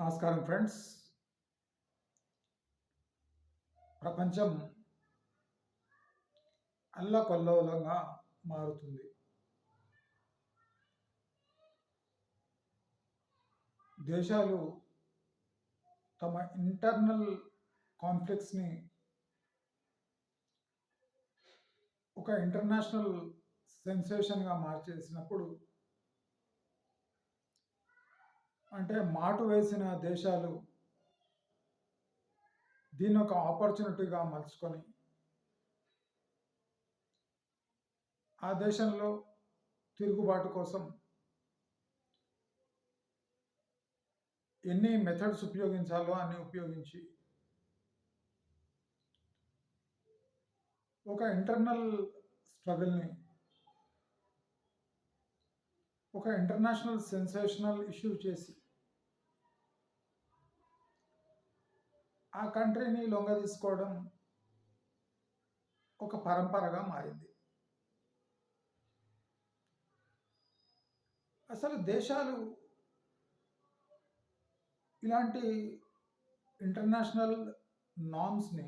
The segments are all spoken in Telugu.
నమస్కారం ఫ్రెండ్స్. ప్రపంచం అల్లకొల్లోలంగా మారుతుంది. దేశాలు తమ ఇంటర్నల్ కాన్ఫ్లిక్ట్స్ని ఒక ఇంటర్నేషనల్ సెన్సేషన్గా మార్చేసినప్పుడు అంటే మాటు వేసిన దేశాలు దీన్ని ఒక ఆపర్చునిటీగా మలుచుకొని ఆ దేశంలో తిరుగుబాటు కోసం ఎన్ని మెథడ్స్ ఉపయోగించాలో అన్ని ఉపయోగించి ఒక ఇంటర్నల్ స్ట్రగుల్ని ఒక ఇంటర్నేషనల్ సెన్సేషనల్ ఇష్యూ చేసి ఆ కంట్రీని లొంగ తీసుకోవడం ఒక పరంపరగా మారింది. అసలు దేశాలు ఇలాంటి ఇంటర్నేషనల్ నామ్స్ని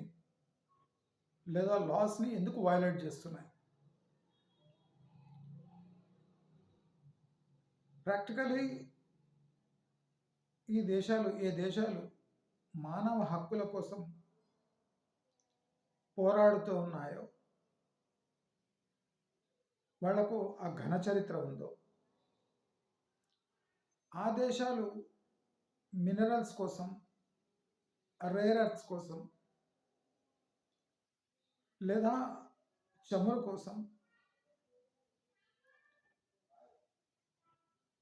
లేదా లాస్ని ఎందుకు వయలేట్ చేస్తున్నాయి? ప్రాక్టికలీ ఈ దేశాలు ఏ దేశాలు మానవ హక్కుల కోసం పోరాడుతూ ఉన్నాయో? వాళ్ళకు ఆ ఘన చరిత్ర ఉందో? ఆ దేశాలు మినరల్స్ కోసం రేర్ అర్త్స్ కోసం లేదా చమురు కోసం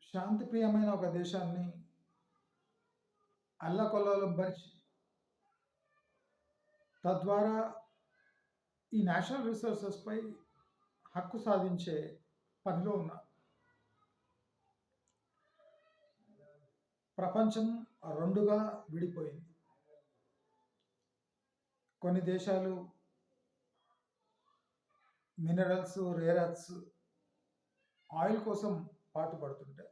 శాంతిప్రియమైన ఒక దేశాన్ని అల్లకొల్లోలం పరిచి తద్వారా ఈ నేషనల్ రిసోర్సెస్పై హక్కు సాధించే పనిలో ఉన్న. ప్రపంచం రెండుగా విడిపోయింది. కొన్ని దేశాలు మినరల్స్ రేరత్స్ ఆయిల్ కోసం పాటుపడుతుంటాయి.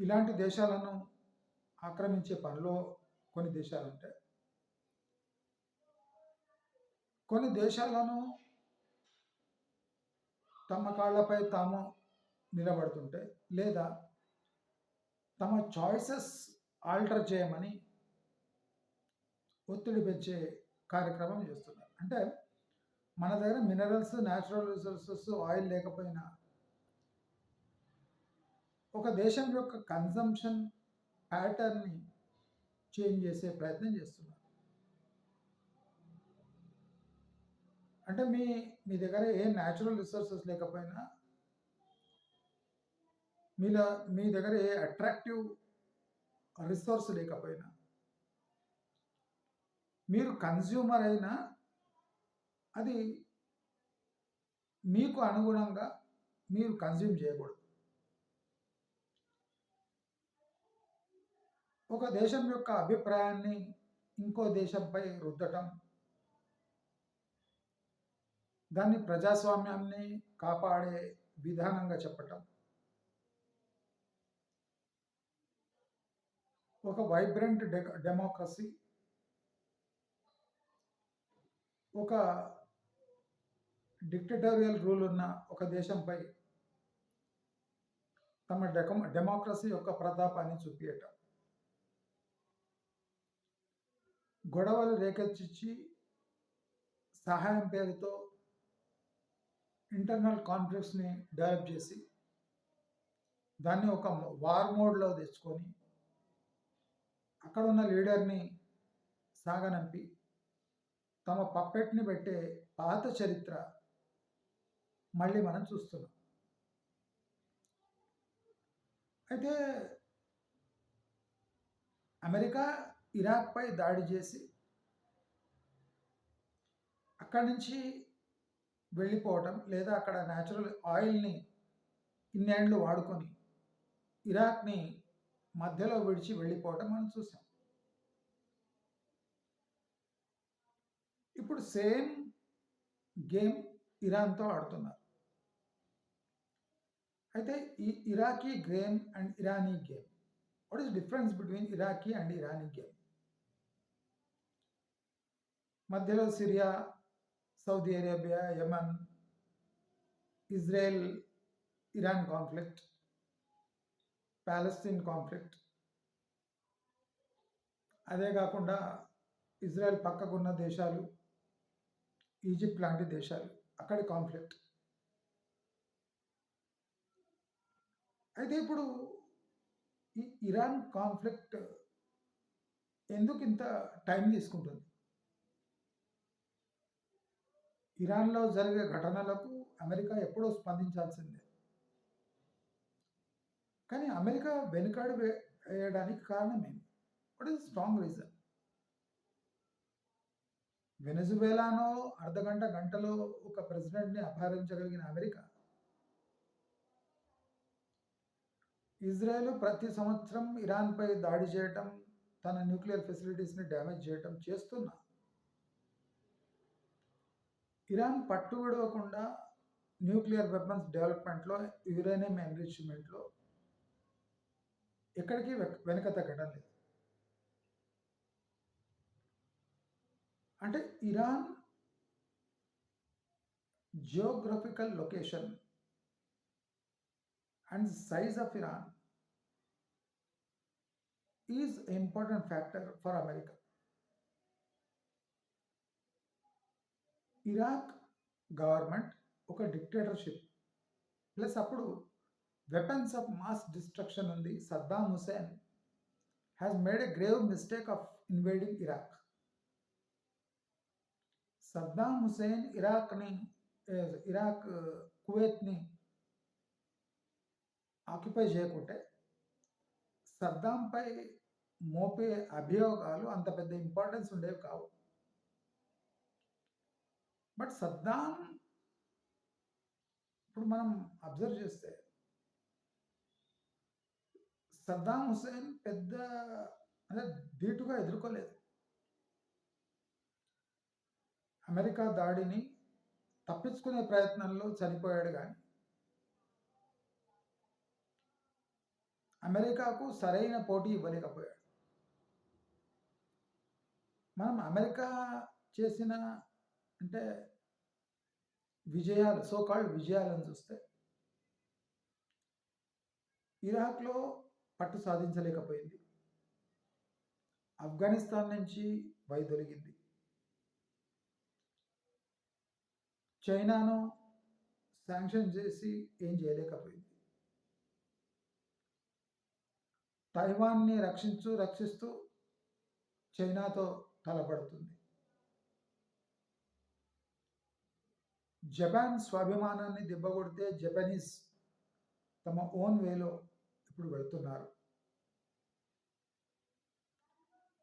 ఇలాంటి దేశాలను ఆక్రమించే పనిలో కొన్ని దేశాలు ఉంటాయి. కొన్ని దేశాలను తమ కాళ్ళపై తాము నిలబడుతుంటే లేదా తమ చాయిసెస్ ఆల్టర్ చేయమని ఒత్తిడి పెంచే కార్యక్రమం చేస్తున్నారు. అంటే మన దగ్గర మినరల్స్ న్యాచురల్ రిసోర్సెస్ ఆయిల్ లేకపోయినా ఒక దేశం యొక్క కన్సంప్షన్ ప్యాటర్న్ని చేంజ్ చేసే ప్రయత్నం చేస్తున్నారు. అంటే మీ మీ దగ్గర ఏ న్యాచురల్ రిసోర్సెస్ లేకపోయినా మీలో మీ దగ్గర ఏ అట్రాక్టివ్ రిసోర్స్ లేకపోయినా మీరు కన్జ్యూమర్ అయినా అది మీకు అనుగుణంగా మీరు కన్జ్యూమ్ చేయకూడదు. ఒక దేశం యొక్క అభిప్రాయాన్ని ఇంకో దేశంపై రుద్దటం దాన్ని ప్రజాస్వామ్యాన్ని కాపాడే విధానంగా చెప్పటం. ఒక వైబ్రెంట్ డె డెమోక్రసీ ఒక డిక్టటోరియల్ రూల్ ఉన్న ఒక దేశంపై తమ డెమోక్రసీ యొక్క ప్రతాపాన్ని చూపించటం గొడవలు రేకెత్తించి సహాయం పేరుతో ఇంటర్నల్ కాన్ఫ్లిక్ట్స్ని డెవలప్ చేసి దాన్ని ఒక వార్ మోడ్లో తెచ్చుకొని అక్కడ ఉన్న లీడర్ని సాగనంపి తమ పప్పెట్ని పెట్టే పాత చరిత్ర మళ్ళీ మనం చూస్తున్నాం. అయితే అమెరికా ఇరాక్పై దాడి చేసి అక్కడి నుంచి వెళ్ళిపోవటం లేదా అక్కడ న్యాచురల్ ఆయిల్ని ఇన్నేళ్ళు వాడుకొని ఇరాక్ని మధ్యలో విడిచి వెళ్ళిపోవటం మనం చూసాం. ఇప్పుడు సేమ్ గేమ్ ఇరాన్తో ఆడుతున్నారు. అయితే ఈ Iraqi game and Irani game what is difference between Iraqi and Irani game? మధ్యలో Syria Saudi Arabia Yemen Israel Iran conflict Palestine conflict. అదే కాకుండా ఇజ్రాయెల్ పక్కకున్న దేశాలు ఈజిప్ట్ లాంటి దేశాలు అక్కడి కాన్ఫ్లిక్ట్. అయితే ఇప్పుడు ఈ ఇరాన్ కాన్ఫ్లిక్ట్ ఎందుకు ఇంత టైం తీసుకుంటుంది? ఇరాన్లో జరిగే ఘటనలకు అమెరికా ఎప్పుడో స్పందించాల్సిందే. కానీ అమెరికా వెనుకాడు వే- వేయడానికి కారణం ఏంటి వాట్ ఈస్ స్ట్రాంగ్ రీజన్ వెనజువేలానో అర్ధగంట గంటలో ఒక ప్రెసిడెంట్ని అపహరించగలిగిన అమెరికా? ఇజ్రాయెల్ ప్రతి సంవత్సరం ఇరాన్పై దాడి చేయటం తన న్యూక్లియర్ ఫెసిలిటీస్ని డ్యామేజ్ చేయటం చేస్తున్నా? ఇరాన్ పట్టు న్యూక్లియర్ వెపన్స్ డెవలప్మెంట్లో యురేనియం ఎన్రిచ్మెంట్లో ఎక్కడికి వె- వెనక తగ్గడం లేదు. అంటే Iran geographical location and size of Iran is important factor for America. Iraq government ఒక డిక్టేటర్షిప్. ప్లస్ అప్పుడు వెపన్స్ ఆఫ్ మాస్ డిస్ట్రక్షన్ ఉంది. Saddam Hussein has made a grave mistake of invading Iraq Saddam Hussein ఇరాక్ని Iraq కువైత్ని ఆక్యుపై చేయకుంటే సద్దాంపై మోపే అభియోగాలు అంత పెద్ద ఇంపార్టెన్స్ ఉండేవి కావు. బట్ సద్దాం ఇప్పుడు మనం అబ్జర్వ్ చేస్తే సద్దాం హుసేన్ పెద్ద అంటే ధీటుగా ఎదుర్కోలేదు. అమెరికా దాడిని తప్పించుకునే ప్రయత్నంలో చనిపోయాడు కానీ అమెరికాకు సరైన పోటీ ఇవ్వలేకపోయాడు. మనం అమెరికా చేసిన అంటే విజయాలు సో కాల్డ్ విజయాలను చూస్తే ఇరాక్లో పట్టు సాధించలేకపోయింది. ఆఫ్ఘనిస్తాన్ నుంచి వైదొలిగింది. చైనాను శాంక్షన్ చేసి ఏం చేయలేకపోయింది. తైవాన్ని రక్షించు రక్షిస్తూ చైనాతో తలపడుతుంది. జపాన్ స్వాభిమానాన్ని దెబ్బగొడితే జపనీస్ తమ ఓన్ వేలో ఇప్పుడు వెళుతున్నారు.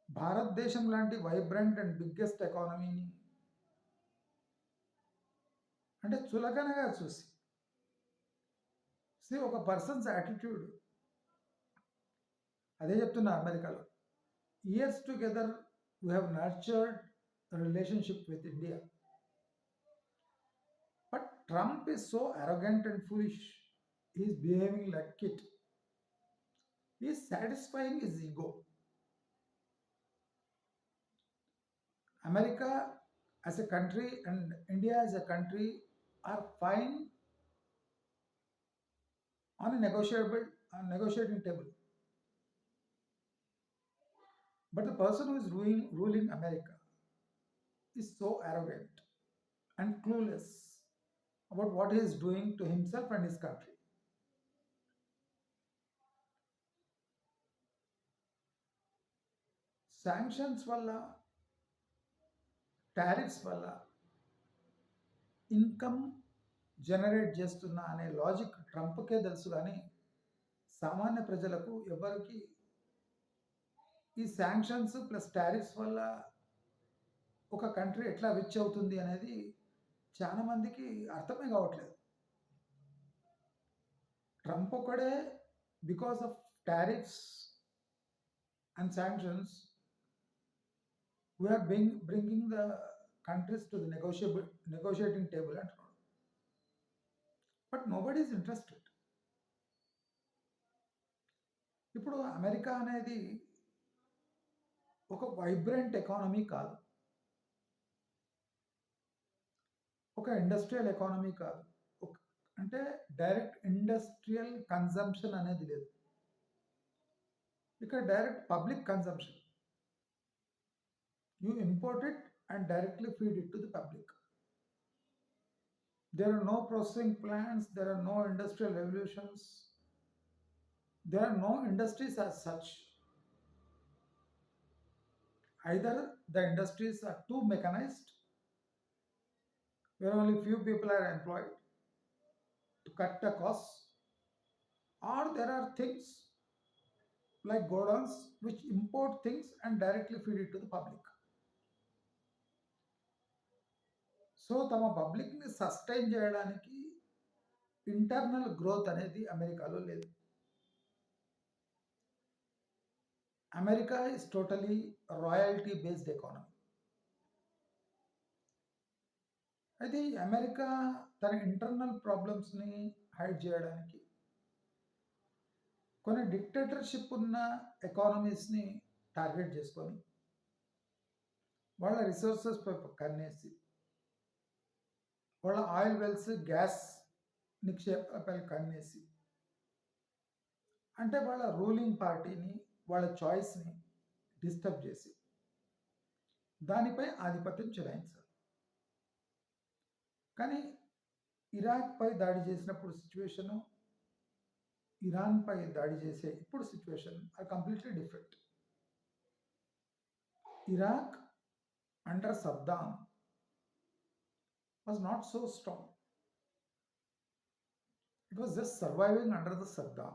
భారతదేశం లాంటి వైబ్రెంట్ అండ్ బిగ్గెస్ట్ ఎకానమీని అంటే చులకనగా చూసి సి ఒక పర్సన్స్ యాటిట్యూడ్. అదే చెప్తున్నా అమెరికాలో. Years together we have nurtured relationship with India. Trump is so arrogant and foolish. He is behaving like it. He is satisfying his ego. America as a country and India as a country are fine on a negotiable on negotiating table. But the person who is ruling, ruling America is so arrogant and clueless. About what he is doing to himself and his country. Sanctions వల్ల టారిఫ్స్ వల్ల ఇన్కమ్ జనరేట్ చేస్తున్నా అనే లాజిక్ ట్రంప్కే తెలుసు కానీ సామాన్య ప్రజలకు ఎవరికి ఈ శాంక్షన్స్ ప్లస్ టారిఫ్స్ వల్ల ఒక కంట్రీ ఎట్లా రిచ్ అవుతుంది అనేది చాలా మందికి అర్థమే కావట్లేదు. ట్రంప్ ఒకడే because of tariffs and sanctions we are bring bringing the countries to the negotiable negotiating table అంటున్నాడు. But nobody interested. ఇప్పుడు అమెరికా అనేది ఒక వైబ్రెంట్ ఎకానమీ కాదు. ఒక ఇండస్ట్రియల్ ఎకానమీ కాదు. అంటే డైరెక్ట్ ఇండస్ట్రియల్ కన్జంప్షన్ అనేది లేదు. ఇక్కడ direct public consumption you import it and directly feed it to the public there are no processing plants there are no industrial revolutions there are no industries or such either the industries are too mechanised where only few people are employed to cut the costs, or there are things like godowns which import things and directly feed it to the public. So తమ పబ్లిక్ని సస్టైన్ చేయడానికి ఇంటర్నల్ గ్రోత్ అనేది అమెరికాలో లేదు America is totally royalty based economy అయితే ఈ అమెరికా తన ఇంటర్నల్ ప్రాబ్లమ్స్ని హైడ్ చేయడానికి కొన్ని డిక్టేటర్షిప్ ఉన్న ఎకానమీస్ని టార్గెట్ చేసుకొని వాళ్ళ రిసోర్సెస్ పై కన్నేసి వాళ్ళ ఆయిల్ వెల్స్ గ్యాస్ నిక్షేపాలపై కన్నేసి అంటే వాళ్ళ రూలింగ్ పార్టీని వాళ్ళ చాయిస్ని డిస్టర్బ్ చేసి దానిపై ఆధిపత్యం చెలాయించారు. కానీ ఇరాక్పై దాడి చేసినప్పుడు సిచ్యువేషను ఇరాన్పై దాడి చేసే ఇప్పుడు situation are completely different. Iraq under Saddam was not so strong it was just surviving under the Saddam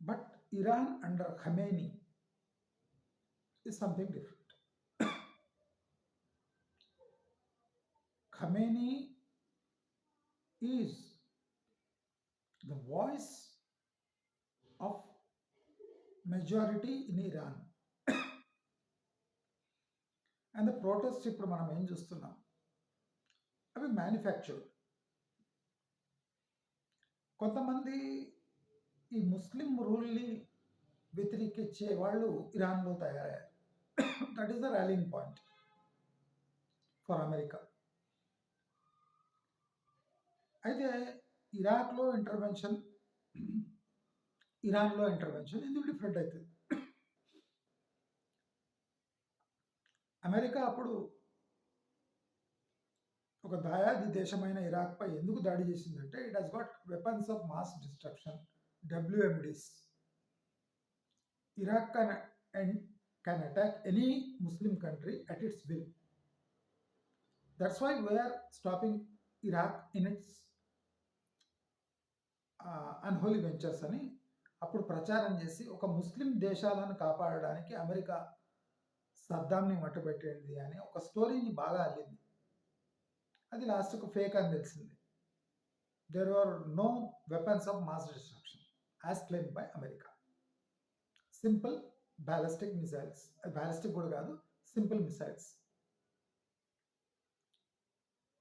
but Iran under Khamenei is something different Khomeini is the voice of majority in Iran. And the protest ఇప్పుడు మనం ఏం చూస్తున్నాం? అవి మ్యానుఫ్యాక్చర్డ్ కొంతమంది ఈ ముస్లిం రూల్ని వ్యతిరేకించే వాళ్ళు ఇరాన్లో తయారయ్యారు. That is the rallying point for America అయితే ఇరాక్లో ఇంటర్వెన్షన్ ఇరాన్లో ఇంటర్వెన్షన్ ఎందుకు డిఫరెంట్ అవుతుంది అమెరికా అప్పుడు ఒక దాయాది దేశమైన ఇరాక్పై ఎందుకు దాడి చేసిందంటే it has got weapons of mass destruction WMDs Iraq can and can attack any Muslim country at its will that's why we are stopping Iraq in its unholy ventures అని అప్పుడు ప్రచారం చేసి ఒక ముస్లిం దేశాలను కాపాడడానికి అమెరికా సద్దాంని మట్టుపెట్టింది అని ఒక స్టోరీని బాగా అల్లింది. అది లాస్ట్కు ఫేక్ అని తెలిసింది. There are no weapons of mass destruction as claim by America simple ballistic missiles ballistic కూడా కాదు సింపుల్ మిసైల్స్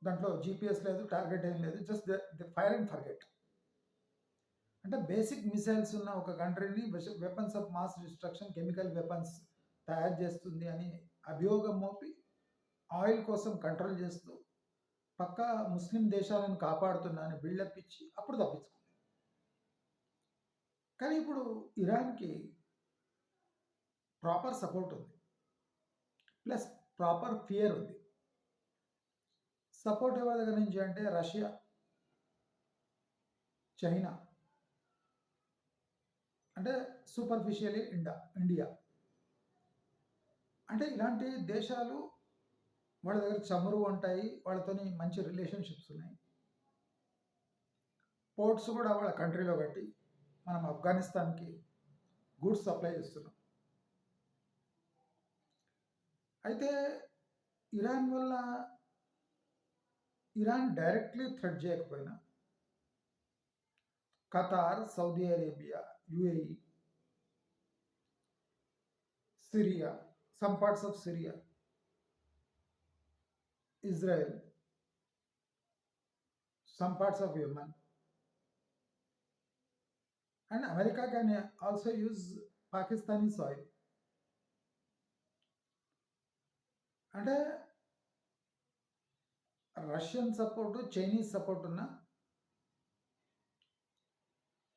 దాంట్లో జీపీఎస్ లేదు టార్గెట్ ఏం లేదు just the fire and forget అంటే బేసిక్ మిసైల్స్ ఉన్న ఒక కంట్రీని weapons of mass destruction chemical weapons తయారు చేస్తుంది అని అభియోగం మోపి ఆయిల్ కోసం కంట్రోల్ చేస్తూ పక్క ముస్లిం దేశాలను కాపాడుతున్నా బిల్డప్ ఇచ్చి అప్పుడు తప్పించుకుంది. కానీ ఇప్పుడు ఇరాన్కి ప్రాపర్ సపోర్ట్ ఉంది. ప్లస్ ప్రాపర్ ఫియర్ ఉంది. సపోర్ట్ ఎవరి దగ్గర నుంచి అంటే రష్యా చైనా. అంటే సూపర్ఫిషియలీ ఇండా ఇండియా అంటే ఇలాంటి దేశాలు వాళ్ళ దగ్గర చమురు ఉంటాయి వాళ్ళతోని మంచి రిలేషన్షిప్స్ ఉన్నాయి. పోర్ట్స్ కూడా వాళ్ళ కంట్రీలో కట్టి మనం ఆఫ్ఘనిస్తాన్కి గూడ్స్ సప్లై చేస్తున్నాం. అయితే ఇరాన్ వల్ల ఇరాన్ డైరెక్ట్లీ థ్రెడ్ చేయకపోయినా Qatar Saudi Arabia UAE Syria some parts of Syria, Israel, some parts of Yemen, and America can also use Pakistani soil అంటే రష్యన్ సపోర్ట్ చైనీస్ సపోర్ట్ ఉన్న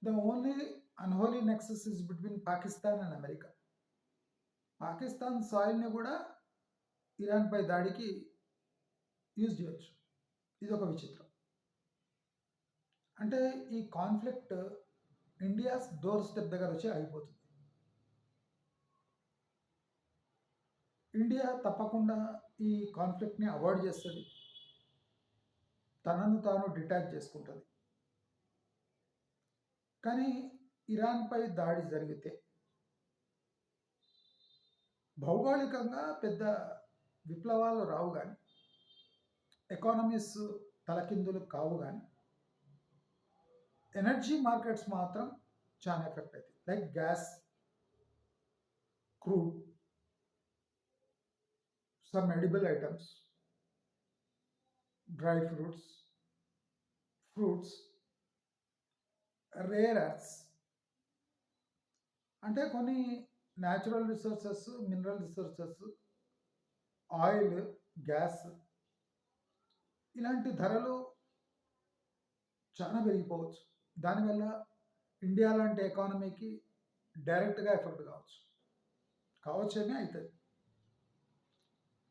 the only unholy nexus is between Pakistan and America Pakistan సాయిల్ని కూడా ఇరాన్పై దాడికి యూజ్ చేయొచ్చు. ఇది ఒక విచిత్రం. అంటే ఈ కాన్ఫ్లిక్ట్ ఇండియాస్ డోర్ స్టెప్ దగ్గర వచ్చి ఆగిపోతుంది. ఇండియా తప్పకుండా ఈ కాన్ఫ్లిక్ట్ని అవాయిడ్ చేస్తుంది. తనను తాను డిటాచ్ చేసుకుంటుంది. కానీ ఇరాన్పై దాడి జరిగితే భౌగోళికంగా పెద్ద విప్లవాలు రావు కానీ ఎకానమీస్ తలకిందులు కావు కానీ ఎనర్జీ మార్కెట్స్ మాత్రం చాలా ఎఫెక్ట్ అవుతాయి like gas crude some edible items dry fruits fruits rare earths అంటే కొన్ని natural resources mineral resources oil gas ఇలాంటి ధరలు చాలా పెరిగిపోవచ్చు. దానివల్ల ఇండియా లాంటి ఎకానమీకి డైరెక్ట్గా ఎఫెక్ట్ కావచ్చు. కావచ్చేమే అవుతుంది.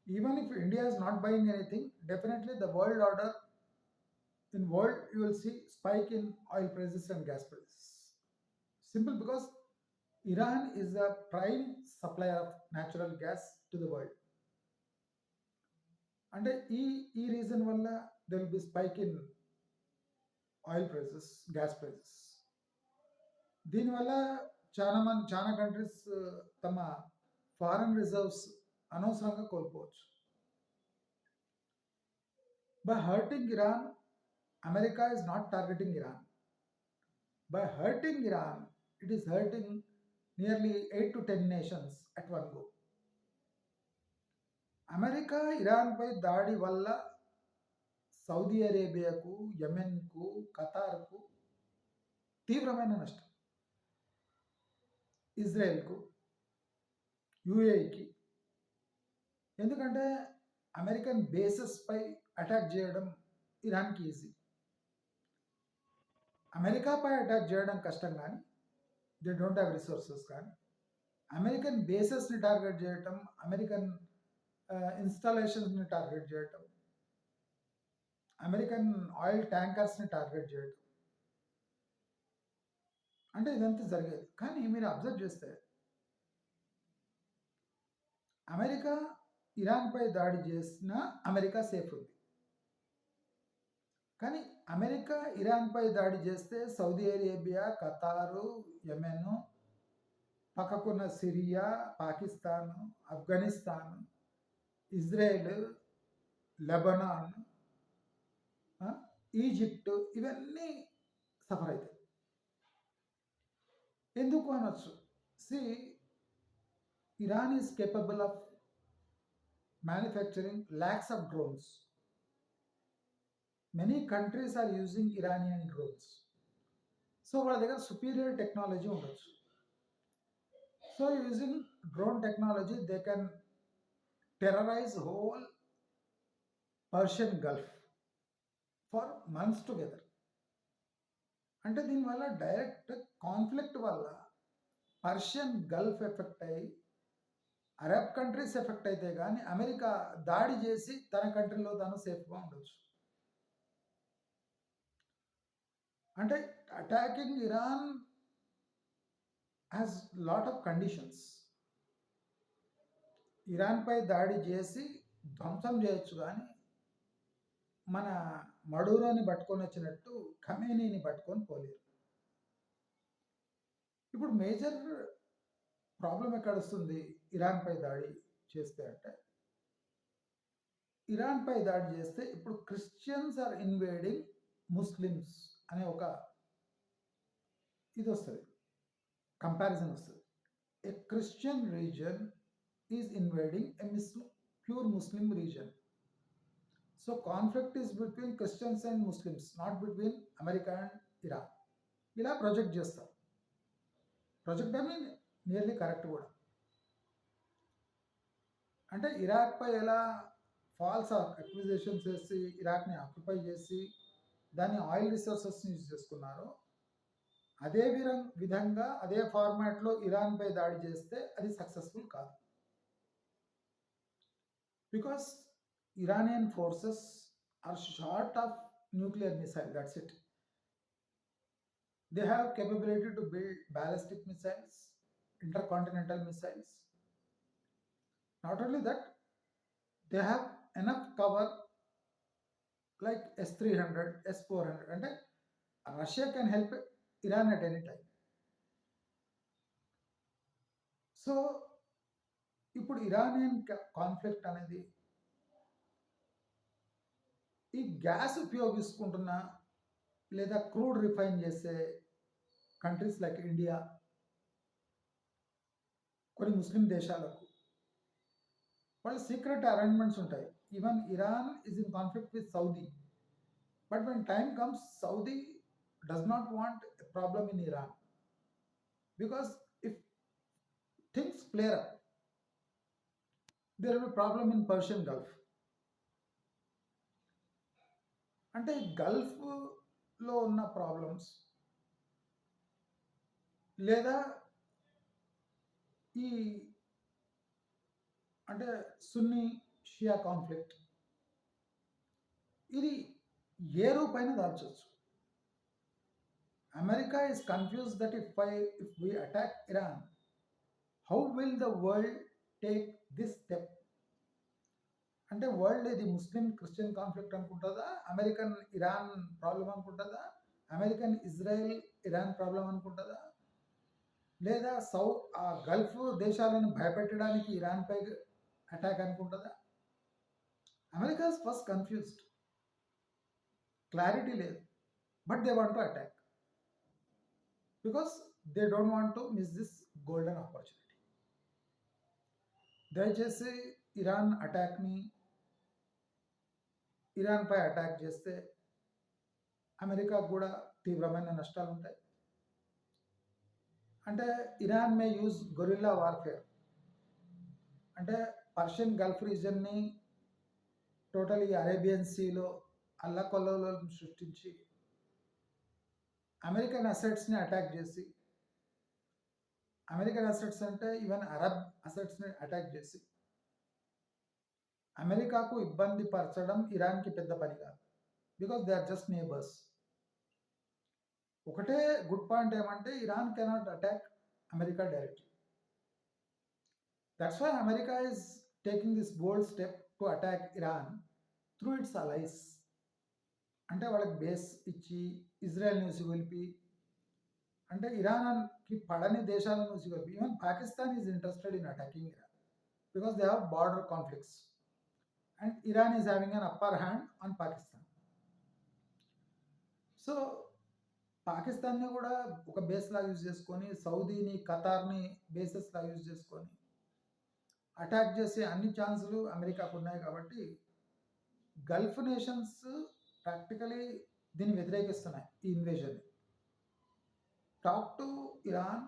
Even if India is not buying anything definitely the world order in world you will see spike in oil prices and gas prices simple because iran is the prime supplier of natural gas to the world అంటే ఈ ఈ రీజన్ వల్ల there will be spike in oil prices gas prices దీనివల్ల చాలా మంది చాలా కంట్రీస్ తమ ఫారెన్ రిజర్వ్స్ అనవసరంగా కోల్పోవచ్చు by hurting Iran America is not targeting Iran. By hurting Iran, it is hurting nearly eight to ten nations at one go America ఇరాన్పై దాడి వల్ల సౌదీ అరేబియాకు యెమెన్కు ఖతార్కు తీవ్రమైన నష్టం. ఇజ్రాయెల్కు యుఏకి ఎందుకంటే అమెరికన్ బేసెస్పై అటాక్ చేయడం ఇరాన్కి ఈజీ. అమెరికాపై అటాక్ చేయడం కష్టం కానీ దే డోంట్ హ్యావ్ రిసోర్సెస్ కానీ అమెరికన్ బేసెస్ని టార్గెట్ చేయటం అమెరికన్ ఇన్స్టాలేషన్స్ని టార్గెట్ చేయటం అమెరికన్ ఆయిల్ ట్యాంకర్స్ని టార్గెట్ చేయటం. అంటే ఇదంతా జరిగేది. కానీ మీరు అబ్జర్వ్ చేస్తే అమెరికా ఇరాన్పై దాడి చేసిన అమెరికా సేఫ్ ఉంది. కానీ అమెరికా ఇరాన్పై దాడి చేస్తే Saudi Arabia Qatar Yemen పక్కకున్న Syria Pakistan Afghanistan Israel Lebanon Egypt ఇవన్నీ సఫర్ అవుతాయి ఎందుకు అనొచ్చు? See Iran is capable of manufacturing lakhs of drones many countries are using Iranian drones so వాళ్ళ దగ్గర సుపీరియర్ టెక్నాలజీ ఉండొచ్చు. So using drone technology they can terrorise whole Persian Gulf for months together అంటే దీనివల్ల డైరెక్ట్ కాన్ఫ్లిక్ట్ వల్ల పర్షియన్ గల్ఫ్ ఎఫెక్ట్ అయ్యి అరబ్ కంట్రీస్ ఎఫెక్ట్ అయితే కానీ అమెరికా దాడి చేసి తన కంట్రీలో తను సేఫ్గా ఉండొచ్చు. అంటే attacking Iran has lot of conditions ఇరాన్పై దాడి చేసి ధ్వంసం చేయొచ్చు కానీ మన మడూరాని పట్టుకొని వచ్చినట్టు ఖమేనీని పట్టుకొని పోలేరు. ఇప్పుడు మేజర్ ప్రాబ్లం ఎక్కడ వస్తుంది ఇరాన్పై దాడి చేస్తే అంటే? ఇరాన్పై దాడి చేస్తే ఇప్పుడు క్రిస్టియన్స్ ఆర్ ఇన్వేడింగ్ ముస్లిమ్స్ అనే ఒక ఇది వస్తుంది. కంపారిజన్ వస్తుంది. A Christian region is invading a Muslim pure Muslim region so conflict is between Christians and Muslims not between America and Iran ఇలా ప్రొజెక్ట్ చేస్తారు. ప్రొజెక్ట్ అని నియర్లీ కరెక్ట్ కూడా. అంటే ఇరాక్పై ఎలా ఫాల్స్ అక్విజిషన్స్ చేసి ఇరాక్ని ఆక్యుపై చేసి దాన్ని ఆయిల్ రిసోర్సెస్ యూజ్ చేసుకున్నారు. అదే విధం విధంగా అదే ఫార్మాట్లో ఇరాన్ పై దాడి చేస్తే అది సక్సెస్ఫుల్ కాదు. Because Iranian forces are short of nuclear missile that's it they have capability to build ballistic missiles intercontinental missiles not only that they have enough cover like S three hundred S four hundred అంటే Russia can help Iran at any time so ఇప్పుడు ఇరానియన్ కాన్ఫ్లిక్ట్ అనేది ఈ గ్యాస్ ఉపయోగించుకుంటున్న లేదా క్రూడ్ రిఫైన్ చేసే కంట్రీస్ లైక్ ఇండియా కొన్ని ముస్లిం దేశాలకు వాళ్ళ సీక్రెట్ అరేంజ్మెంట్స్ ఉంటాయి. Even Iran is in conflict with Saudi but when time comes Saudi does not want problem in Iran because if things flare up there will problem in Persian Gulf అంటే గల్ఫ్లో ఉన్న ప్రాబ్లమ్స్ లేదా ఈ అంటే సున్నీ షియా కాన్ఫ్లిక్ట్ ఇది ఏ రూపైన దాల్చవచ్చు America is confuse that if I if we attack Iran how will the world take this step అంటే వరల్డ్ ఇది ముస్లిం క్రిస్టియన్ కాన్ఫ్లిక్ట్ అనుకుంటుందా? అమెరికన్ ఇరాన్ ప్రాబ్లం అనుకుంటుందా? అమెరికన్ ఇజ్రాయెల్ ఇరాన్ ప్రాబ్లం అనుకుంటుందా? లేదా సౌ ఆ గల్ఫ్ దేశాలను భయపెట్టడానికి ఇరాన్పై అటాక్ అనుకుంటుందా? అమెరికా ఫస్ట్ కన్ఫ్యూజ్డ్ క్లారిటీ లేదు. But they want to attack because they don't want to miss this golden opportunity దయచేసి ఇరాన్ అటాక్ని ఇరాన్పై అటాక్ చేస్తే అమెరికాకు కూడా తీవ్రమైన నష్టాలు ఉంటాయి. అంటే Iran may use guerrilla warfare అంటే పర్షియన్ గల్ఫ్ రీజన్ని టోటల్ ఈ అరేబియన్ సీలో అల్లకొల్లలో సృష్టించి అమెరికన్ అసెట్స్ని అటాక్ చేసి అమెరికన్ అసెట్స్ అంటే ఈవెన్ అరబ్ అసెట్స్ని అటాక్ చేసి అమెరికాకు ఇబ్బంది పరచడం ఇరాన్కి పెద్ద పని కాదు. Because they are just neighbours. ఒకటే గుడ్ పాయింట్ ఏమంటే Iran cannot attack America directly. That's why America is taking this bold step to attack Iran through it's allies అంటే వాళ్ళకి బేస్ ఇచ్చి ఇజ్రాయెల్ న్యూస్ కలిపి అంటే ఇరాన్కి పడని దేశాల న్యూస్ కలిపి even Pakistan is interested in attacking Iran because they have border conflicts and Iran is having an upper hand on Pakistan so పాకిస్తాన్ని కూడా ఒక బేస్ లాగా యూజ్ చేసుకొని సౌదీని ఖతార్ని బేసెస్ లాగా యూజ్ చేసుకొని అటాక్ చేసే అన్ని ఛాన్సులు అమెరికాకు ఉన్నాయి కాబట్టి గల్ఫ్ నేషన్స్ ప్రాక్టికలీ దీన్ని వ్యతిరేకిస్తున్నాయి ఈ invasion talk to Iran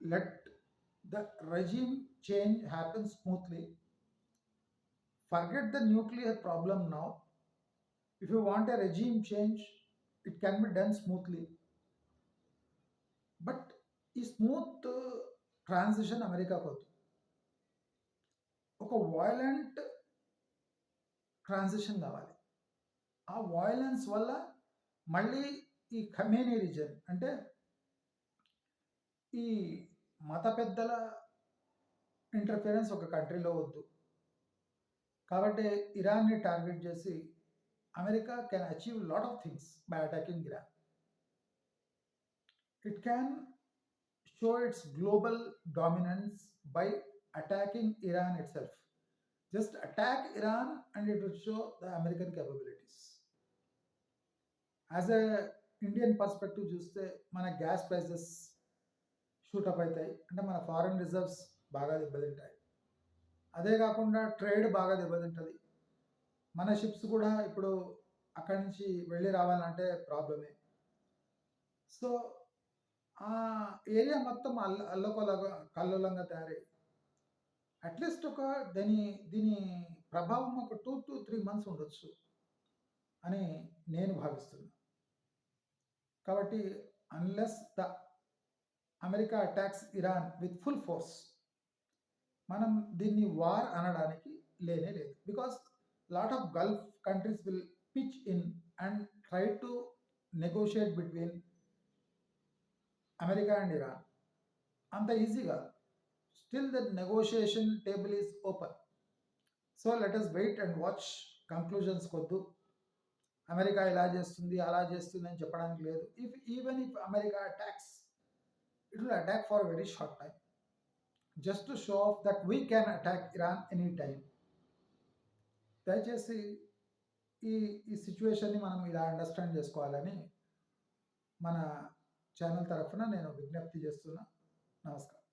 let the regime change happen smoothly forget the nuclear problem now if you want a regime change it can be done smoothly but ఈ స్మూత్ ట్రాన్సిషన్ అమెరికాకు వద్దు ఒక వయలెంట్ ట్రాన్సిషన్ కావాలి. ఆ వాయిలెన్స్ వల్ల మళ్ళీ ఈ ఖమేనీ రీజన్ అంటే ఈ మత పెద్దల ఇంటర్ఫిరెన్స్ ఒక కంట్రీలో వద్దు. కాబట్టి ఇరాన్ని టార్గెట్ చేసి America can achieve lot of things by attacking Iran it can show its global dominance by attacking Iran itself just attack Iran and it will show the American capabilities as a Indian perspective చూస్తే మన గ్యాస్ ప్రైసెస్ షూటప్ అవుతాయి. అంటే మన ఫారెన్ రిజర్వ్స్ బాగా దెబ్బతింటాయి. అదే కాకుండా ట్రేడ్ బాగా దెబ్బతింటుంది. మన షిప్స్ కూడా ఇప్పుడు అక్కడి నుంచి వెళ్ళి రావాలంటే ప్రాబ్లమే సో ఆ ఏరియా మొత్తం అల్ల అల్లకల్లోగా కల్లోలంగా తయారై అట్‌లీస్ట్ ఒక దీని దీని ప్రభావం ఒక 2-3 మంత్స్ ఉండొచ్చు అని నేను భావిస్తున్నా. కాబట్టి unless the America attacks Iran with full force మనం దీన్ని వార్ అనడానికి లేనే లేదు. Because lot of Gulf countries will pitch in and try to negotiate between America and Iran. అంత ఈజీ కాదు. Still the negotiation table is open. So let us wait and watch కంక్లూజన్స్‌కొద్దు. America ఇలా చేస్తుంది, అలా చేస్తుంది అని చెప్పడానికి లేదు. If even if America attacks it will attack for very short time just to show off that we can attack Iran any time దయచేసి ఈ ఈ సిచ్యువేషన్ని మనం ఇలా అండర్‌స్టాండ్ చేసుకోవాలని మన ఛానల్ తరఫున నేను విజ్ఞప్తి చేస్తున్నా. నమస్కారం.